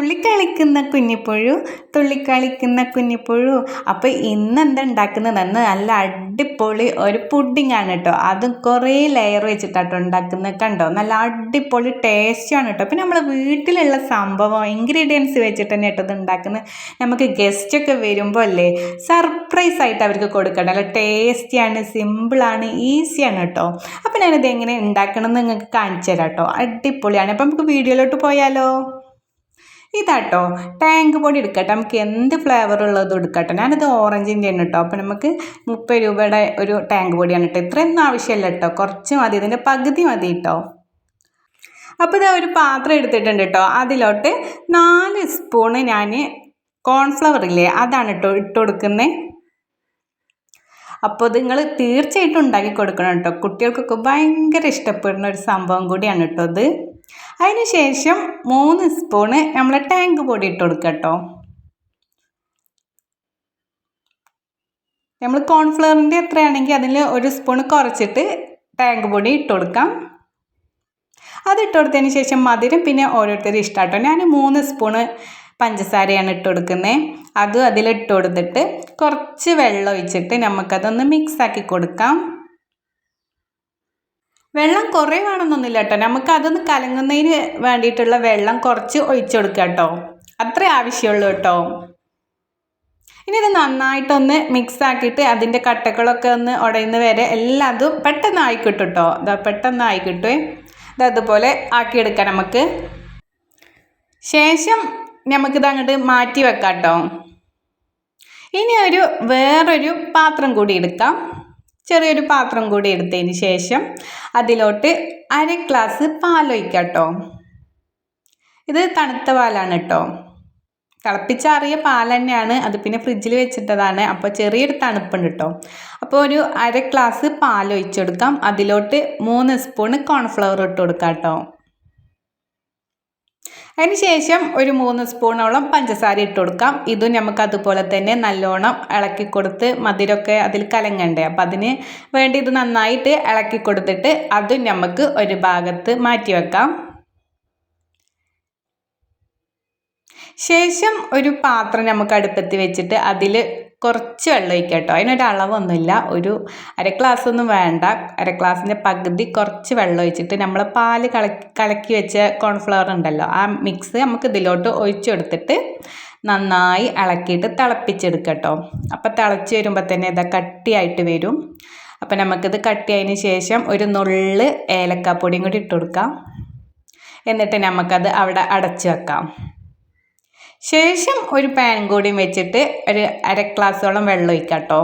തുള്ളിക്കളിക്കുന്ന കുഞ്ഞിപ്പുഴു തുള്ളിക്കളിക്കുന്ന കുഞ്ഞിപ്പുഴു. അപ്പോൾ ഇന്ന് എന്താ ഉണ്ടാക്കുന്നത്? അന്ന് നല്ല അടിപൊളി ഒരു പുഡിംഗ് ആണ് കേട്ടോ. അതും കുറേ ലെയർ വെച്ചിട്ടാട്ടോ ഉണ്ടാക്കുന്നത്. കണ്ടോ? നല്ല അടിപൊളി ടേസ്റ്റാണ് കേട്ടോ. പിന്നെ നമ്മൾ വീട്ടിലുള്ള സംഭവം ഇൻഗ്രീഡിയൻസ് വെച്ചിട്ട് തന്നെ കേട്ടോ ഇത് ഉണ്ടാക്കുന്നത്. നമുക്ക് ഗസ്റ്റൊക്കെ വരുമ്പോൾ അല്ലേ സർപ്രൈസ് ആയിട്ട് അവർക്ക് കൊടുക്കണം. നല്ല ടേസ്റ്റിയാണ് സിമ്പിളാണ് ഈസിയാണ് കേട്ടോ. അപ്പോൾ ഞാനിത് എങ്ങനെ ഉണ്ടാക്കണം എന്ന് നിങ്ങൾക്ക് കാണിച്ചു തരാം കേട്ടോ. അടിപൊളിയാണ്. അപ്പം നമുക്ക് വീഡിയോയിലോട്ട് പോയാലോ? ഇതാട്ടോ. ടാങ്ക് പൊടി എടുക്കട്ടെ. നമുക്ക് എന്ത് ഫ്ലേവർ ഉള്ളതും എടുക്കട്ടെ. ഞാനിത് ഓറഞ്ചിന്റെ ആണ് കേട്ടോ അപ്പോൾ നമുക്ക് മുപ്പത് രൂപയുടെ ഒരു ടാങ്ക് പൊടിയാണ് കേട്ടോ ഇത്രയൊന്നും ആവശ്യമില്ല കേട്ടോ കുറച്ച് മതി. ഇതിന്റെ പകുതി മതി കേട്ടോ അപ്പോൾ ഇതാ ഒരു പാത്രം എടുത്തിട്ടുണ്ട് കേട്ടോ അതിലോട്ട് നാല് സ്പൂണ് ഞാൻ കോൺഫ്ലവർ ഇല്ലേ? അതാണ് കേട്ടോ ഇട്ട് കൊടുക്കുന്നത് അപ്പോൾ നിങ്ങൾ തീർച്ചയായിട്ടും ഉണ്ടാക്കി കൊടുക്കണം കേട്ടോ കുട്ടികൾക്കൊക്കെ ഭയങ്കര ഇഷ്ടപ്പെടുന്ന ഒരു സംഭവം കൂടിയാണ് കേട്ടോ ഇത്. അതിന് ശേഷം മൂന്ന് സ്പൂണ് നമ്മൾ ടാങ്ക് പൊടി ഇട്ട് കൊടുക്കട്ടോ. നമ്മൾ കോൺഫ്ലവറിന്റെ എത്രയാണെങ്കിൽ അതിൽ ഒരു സ്പൂൺ കുറച്ചിട്ട് ടാങ്ക് പൊടി ഇട്ട് കൊടുക്കാം. അത് ഇട്ട് കൊടുത്തതിന് ശേഷം മധുരം പിന്നെ ഓരോരുത്തരും ഇഷ്ടമാട്ടോ ഞാൻ മൂന്ന് സ്പൂണ് പഞ്ചസാരയാണ് ഇട്ട് കൊടുക്കുന്നത് അതും അതിലിട്ട് കൊടുത്തിട്ട് കുറച്ച് വെള്ളം ഒഴിച്ചിട്ട് നമുക്കതൊന്ന് മിക്സ് ആക്കി കൊടുക്കാം. വെള്ളം കുറേ വേണമെന്നൊന്നുമില്ല കേട്ടോ നമുക്ക് അതൊന്ന് കലങ്ങുന്നതിന് വേണ്ടിയിട്ടുള്ള വെള്ളം കുറച്ച് ഒഴിച്ചു കൊടുക്കുക കേട്ടോ. അത്രേ ആവശ്യമുള്ളൂ കേട്ടോ. ഇനി ഇത് നന്നായിട്ടൊന്ന് മിക്സ് ആക്കിയിട്ട് അതിന്റെ കട്ടകളൊക്കെ ഒന്ന് ഉടയുന്ന വരെ എല്ലാതും പെട്ടെന്ന് ആയിക്കിട്ടും കേട്ടോ ഇതാ പെട്ടെന്ന് ആയിക്കിട്ടുമേ ഇത് അതുപോലെ ആക്കിയെടുക്കാം നമുക്ക്. ശേഷം നമുക്കിത് അങ്ങോട്ട് മാറ്റി വെക്കാം കേട്ടോ. ഇനി ഒരു വേറൊരു പാത്രം കൂടി എടുക്കാം. ചെറിയൊരു പാത്രം കൂടി എടുത്തതിന് ശേഷം അതിലോട്ട് അര ഗ്ലാസ് പാലൊഴിക്കാം കേട്ടോ. ഇത് തണുത്ത പാലാണ് കേട്ടോ. തിളപ്പിച്ചാറിയ പാൽ തന്നെയാണ് അത് പിന്നെ ഫ്രിഡ്ജിൽ വെച്ചിട്ടതാണ്. അപ്പോൾ ചെറിയൊരു തണുപ്പുണ്ട് കേട്ടോ. അപ്പോൾ ഒരു അര ഗ്ലാസ് പാൽ ഒഴിച്ചെടുക്കാം. അതിലോട്ട് മൂന്ന് സ്പൂൺ കോൺഫ്ലവർ ഇട്ട് കൊടുക്കാം കേട്ടോ. അതിന് ശേഷം ഒരു മൂന്ന് സ്പൂണോളം പഞ്ചസാര ഇട്ട് കൊടുക്കാം. ഇതും നമുക്ക് അതുപോലെ തന്നെ നല്ലോണം ഇളക്കി കൊടുത്ത് മധുരമൊക്കെ അതിൽ കലങ്ങണ്ടേ. അപ്പം അതിന് വേണ്ടി ഇത് നന്നായിട്ട് ഇളക്കി കൊടുത്തിട്ട് അതും നമുക്ക് ഒരു ഭാഗത്ത് മാറ്റി വെക്കാം. ശേഷം ഒരു പാത്രം നമുക്ക് അടുപ്പത്ത് വെച്ചിട്ട് അതിൽ കുറച്ച് വെള്ളം ഒഴിക്കുക കേട്ടോ അതിനൊരു അളവൊന്നുമില്ല. ഒരു അര ഗ്ലാസ് ഒന്നും വേണ്ട. അര ഗ്ലാസിന്റെ പകുതി കുറച്ച് വെള്ളം ഒഴിച്ചിട്ട് നമ്മൾ പാൽ കലക്കി കലക്കി വെച്ച കോൺഫ്ലവർ ഉണ്ടല്ലോ ആ മിക്സ് നമുക്ക് ഇതിലോട്ട് ഒഴിച്ചെടുത്തിട്ട് നന്നായി ഇളക്കിയിട്ട് തിളപ്പിച്ചെടുക്കുക കേട്ടോ അപ്പോൾ തിളച്ച് വരുമ്പോൾ തന്നെ ഇതാ കട്ടിയായിട്ട് വരും. അപ്പോൾ നമുക്കിത് കട്ടിയതിന് ശേഷം ഒരു നുള്ള് ഏലക്കാപ്പൊടിയും കൂടി ഇട്ട് കൊടുക്കാം. എന്നിട്ട് നമുക്കത് അവിടെ അടച്ചു വെക്കാം. ശേഷം ഒരു പാൻ കൂടിയും വെച്ചിട്ട് ഒരു അര ഗ്ലാസ്സോളം വെള്ളം ഒഴിക്കാം കേട്ടോ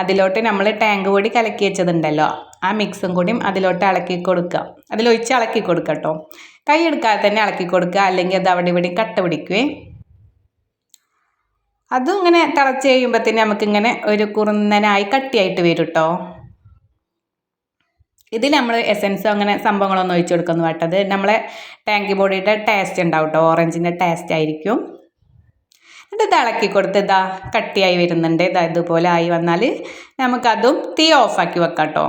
അതിലോട്ട് നമ്മൾ ടാങ്ക് പൊടി കലക്കി വെച്ചതുണ്ടല്ലോ. ആ മിക്സും കൂടിയും അതിലോട്ട് ഇളക്കി കൊടുക്കുക. അതിലൊഴിച്ച് ഇളക്കി കൊടുക്കുക കേട്ടോ കൈ എടുക്കാതെ തന്നെ ഇളക്കി കൊടുക്കുക അല്ലെങ്കിൽ അത് അവിടെ ഇവിടെ കട്ട പിടിക്കുവേ. അതും ഇങ്ങനെ തിളച്ച് കഴിയുമ്പോഴത്തേന് നമുക്കിങ്ങനെ ഒരു കുറുന്നനായി കട്ടിയായിട്ട് വരും കേട്ടോ ഇതിൽ നമ്മൾ എസൻസോ അങ്ങനെ സംഭവങ്ങളൊന്നും ഒഴിച്ചു കൊടുക്കുന്നു കേട്ടത് നമ്മളെ ടാങ്കി ബോഡിയുടെ ടേസ്റ്റ് ഉണ്ടാവും കേട്ടോ ഓറഞ്ചിന്റെ ടേസ്റ്റ് ആയിരിക്കും. എന്നിട്ട് ഇത് ഇളക്കി കൊടുത്ത് ഇതാ കട്ടിയായി വരുന്നുണ്ട്. ഇതാ ഇതുപോലെ ആയി വന്നാൽ നമുക്കതും തീ ഓഫാക്കി വെക്കാം കേട്ടോ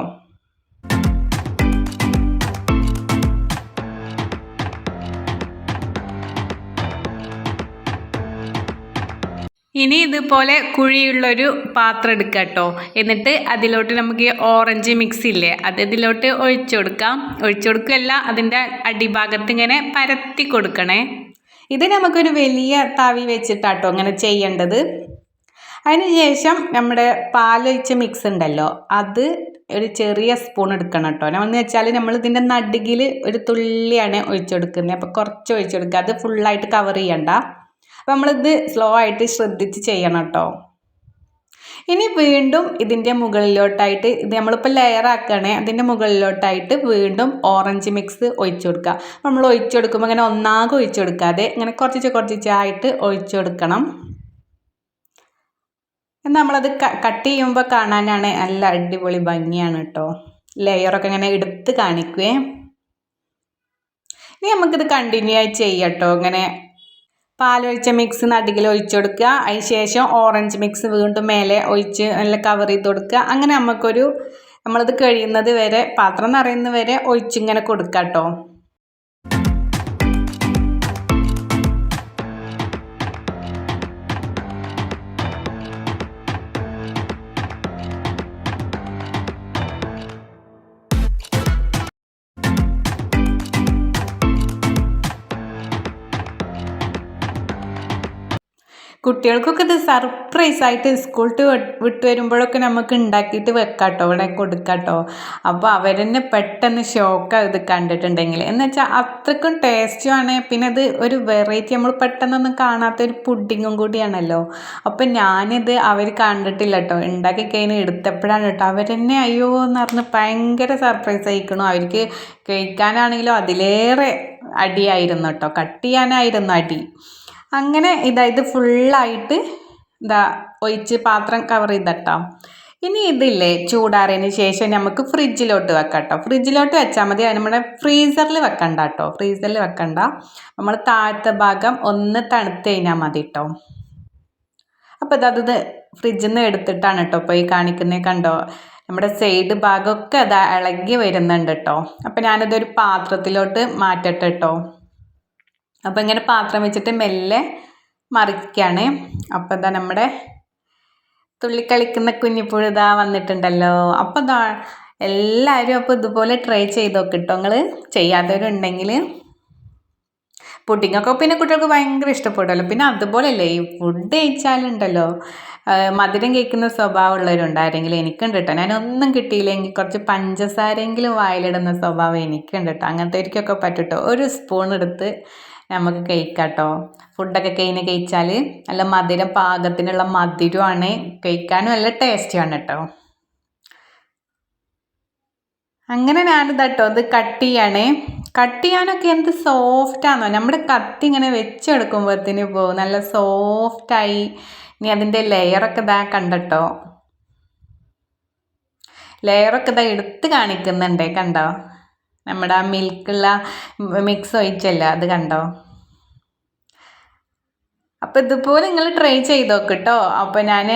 ഇനി ഇതുപോലെ കുഴിയുള്ളൊരു പാത്രം എടുക്കുക കേട്ടോ എന്നിട്ട് അതിലോട്ട് നമുക്ക് ഓറഞ്ച് മിക്സ് ഇല്ലേ അത് ഇതിലോട്ട് ഒഴിച്ചു കൊടുക്കാം. ഒഴിച്ചു കൊടുക്കുകയല്ല അതിന്റെ അടിഭാഗത്ത് ഇങ്ങനെ പരത്തി കൊടുക്കണേ. ഇത് നമുക്കൊരു വലിയ തവി വെച്ചിട്ടാട്ടോ അങ്ങനെ ചെയ്യേണ്ടത്. അതിന് ശേഷം നമ്മുടെ പാലൊഴിച്ച മിക്സ് ഉണ്ടല്ലോ അത് ഒരു ചെറിയ സ്പൂൺ എടുക്കണം കേട്ടോ എന്ന് വെച്ചാൽ നമ്മൾ ഇതിന്റെ നടുകിൽ ഒരു തുള്ളിയാണ് ഒഴിച്ചു കൊടുക്കുന്നത്. അപ്പോൾ കുറച്ച് ഒഴിച്ചു കൊടുക്കുക. അത് ഫുള്ളായിട്ട് കവർ ചെയ്യണ്ട. അപ്പോൾ നമ്മളിത് സ്ലോ ആയിട്ട് ശ്രദ്ധിച്ച് ചെയ്യണം കേട്ടോ. ഇനി വീണ്ടും ഇതിന്റെ മുകളിലോട്ടായിട്ട് ഇത് നമ്മളിപ്പോൾ ലെയർ ആക്കുകയാണേ അതിന്റെ മുകളിലോട്ടായിട്ട് വീണ്ടും ഓറഞ്ച് മിക്സ് ഒഴിച്ചു കൊടുക്കുക. നമ്മൾ ഒഴിച്ചു കൊടുക്കുമ്പോൾ ഇങ്ങനെ ഒന്നാകെ ഒഴിച്ചു കൊടുക്കാതെ ഇങ്ങനെ കുറച്ച് കുറച്ചായിട്ട് ഒഴിച്ചു കൊടുക്കണം. നമ്മളത് കട്ട് ചെയ്യുമ്പോൾ കാണാനാണ് നല്ല അടിപൊളി ഭംഗിയാണ് കേട്ടോ. ലെയറൊക്കെ ഇങ്ങനെ എടുത്ത് കാണിക്കുവേ. ഇനി നമുക്കിത് കണ്ടിന്യൂ ആയി ചെയ്യട്ടോ ഇങ്ങനെ പാലൊഴിച്ച മിക്സ് നടുകിൽ ഒഴിച്ചു കൊടുക്കുക. അതിന് ശേഷം ഓറഞ്ച് മിക്സ് വീണ്ടും മേലെ ഒഴിച്ച് നല്ല കവർ ചെയ്ത് കൊടുക്കുക. അങ്ങനെ നമുക്കൊരു നമ്മളത് കഴിയുന്നത് വരെ പാത്രം നിറയുന്നത് വരെ ഒഴിച്ചിങ്ങനെ കൊടുക്കാം കേട്ടോ കുട്ടികൾക്കൊക്കെ ഇത് സർപ്രൈസ് ആയിട്ട് സ്കൂൾ വിട്ട് വരുമ്പോഴൊക്കെ നമുക്ക് ഉണ്ടാക്കിയിട്ട് വെക്കാട്ടോ ഇവിടെ കൊടുക്കാട്ടോ. അപ്പോൾ അവരെന്നെ പെട്ടെന്ന് ഷോക്കാണ് ഇത് കണ്ടിട്ടുണ്ടെങ്കിൽ. എന്ന് വെച്ചാൽ അത്രക്കും ടേസ്റ്റുമാണ് പിന്നെ അത് ഒരു വെറൈറ്റി നമ്മൾ പെട്ടെന്നൊന്നും കാണാത്ത ഒരു പുഡിങ്ങും കൂടിയാണല്ലോ. അപ്പം ഞാനിത് അവർ കണ്ടിട്ടില്ല കേട്ടോ ഉണ്ടാക്കി കഴിഞ്ഞ് എടുത്തപ്പോഴാണ് കേട്ടോ. അവരെന്നെ അയ്യോ എന്ന് പറഞ്ഞ് ഭയങ്കര സർപ്രൈസ് ആയിക്കണു. അവർക്ക് കഴിക്കാനാണെങ്കിലും അതിലേറെ അടിയായിരുന്നു കേട്ടോ. കട്ട് ചെയ്യാനായിരുന്നു അടി. അങ്ങനെ ഇതാ ഇത് ഫുള്ളായിട്ട് ഇതാ ഒഴിച്ച് പാത്രം കവർ ചെയ്തട്ടോ. ഇനി ഇതില്ലേ ചൂടാറിയതിന് ശേഷം നമുക്ക് ഫ്രിഡ്ജിലോട്ട് വെക്കാം കേട്ടോ ഫ്രിഡ്ജിലോട്ട് വെച്ചാൽ മതി നമ്മുടെ ഫ്രീസറിൽ വെക്കണ്ട കേട്ടോ ഫ്രീസറിൽ വെക്കണ്ട. നമ്മൾ താഴത്തെ ഭാഗം ഒന്ന് തണുത്ത് കഴിഞ്ഞാൽ മതി കേട്ടോ അപ്പോൾ ഇതത് ഫ്രിഡ്ജിൽ നിന്ന് എടുത്തിട്ടാണ് കേട്ടോ ഇപ്പോൾ ഈ കാണിക്കുന്നത് കണ്ടോ? നമ്മുടെ സൈഡ് ഭാഗമൊക്കെ അത് ഇളകി വരുന്നുണ്ട് കേട്ടോ. അപ്പോൾ ഞാനിതൊരു പാത്രത്തിലോട്ട് മാറ്റട്ടെ കേട്ടോ. അപ്പോൾ ഇങ്ങനെ പാത്രം വെച്ചിട്ട് മെല്ലെ മറിക്കുകയാണ് അപ്പോൾ ഇതാ നമ്മുടെ തുള്ളിക്കളിക്കുന്ന കുഞ്ഞിപ്പുഴ ഇതാ വന്നിട്ടുണ്ടല്ലോ. അപ്പോൾ ഇതാ എല്ലാവരും അപ്പോൾ ഇതുപോലെ ട്രൈ ചെയ്ത് നോക്കിട്ടോ നിങ്ങൾ ചെയ്യാത്തവരുണ്ടെങ്കിൽ പുഡിങ്ങൊക്കെ പിന്നെ കുട്ടികൾക്ക് ഭയങ്കര ഇഷ്ടപ്പെടുമല്ലോ പിന്നെ അതുപോലെയല്ലേ ഈ ഫുഡ് കഴിച്ചാലുണ്ടല്ലോ. മധുരം കഴിക്കുന്ന സ്വഭാവമുള്ളവരുണ്ട് ആരെങ്കിലും എനിക്കുണ്ട് കേട്ടോ ഞാനൊന്നും കിട്ടിയില്ലെങ്കിൽ കുറച്ച് പഞ്ചസാരെങ്കിലും വായിലിടുന്ന സ്വഭാവം എനിക്കുണ്ട് കേട്ടോ അങ്ങനത്തെ പറ്റുട്ടോ ഒരു സ്പൂൺ എടുത്ത് നമുക്ക് കഴിക്കാട്ടോ കേട്ടോ ഫുഡൊക്കെ കഴിഞ്ഞ് കഴിച്ചാൽ നല്ല മധുരം പാകത്തിനുള്ള മധുരമാണ്. കഴിക്കാനും നല്ല ടേസ്റ്റിയാണ് കേട്ടോ അങ്ങനെ ഞാനിതാട്ടോ ഇത് കട്ട് ചെയ്യാണ്. കട്ട് ചെയ്യാനൊക്കെ എന്ത് സോഫ്റ്റാണോ നമ്മുടെ കത്തി ഇങ്ങനെ വെച്ചെടുക്കുമ്പോഴത്തേന് പോകും നല്ല സോഫ്റ്റായി ഇനി അതിന്റെ ലെയറൊക്കെ ഇതാ കണ്ടട്ടോ. ലെയറൊക്കെ ഇതാ എടുത്ത് കാണിക്കുന്നുണ്ടേ കണ്ടോ? നമ്മുടെ ആ മിൽക്കുള്ള മിക്സ് ഒഴിച്ചല്ല അത് കണ്ടോ? അപ്പം ഇതുപോലെ നിങ്ങൾ ട്രൈ ചെയ്ത് നോക്കിട്ടോ അപ്പോൾ ഞാൻ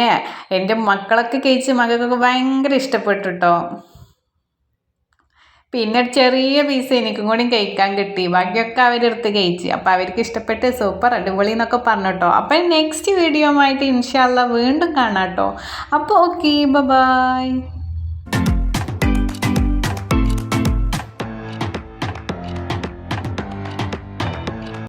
എന്റെ മക്കളൊക്കെ കഴിച്ച് മകൾക്കൊക്കെ ഭയങ്കര ഇഷ്ടപ്പെട്ടു കേട്ടോ പിന്നെ ചെറിയ പീസ് എനിക്കും കൂടി കഴിക്കാൻ കിട്ടി. ബാക്കിയൊക്കെ അവരെടുത്ത് കഴിച്ച്. അപ്പോൾ അവർക്ക് ഇഷ്ടപ്പെട്ട് സൂപ്പർ അടിപൊളി എന്നൊക്കെ പറഞ്ഞു കേട്ടോ അപ്പം നെക്സ്റ്റ് വീഡിയോ ആയിട്ട് ഇൻഷാല്ല വീണ്ടും കാണാം കേട്ടോ അപ്പോൾ ഓക്കെ ബൈ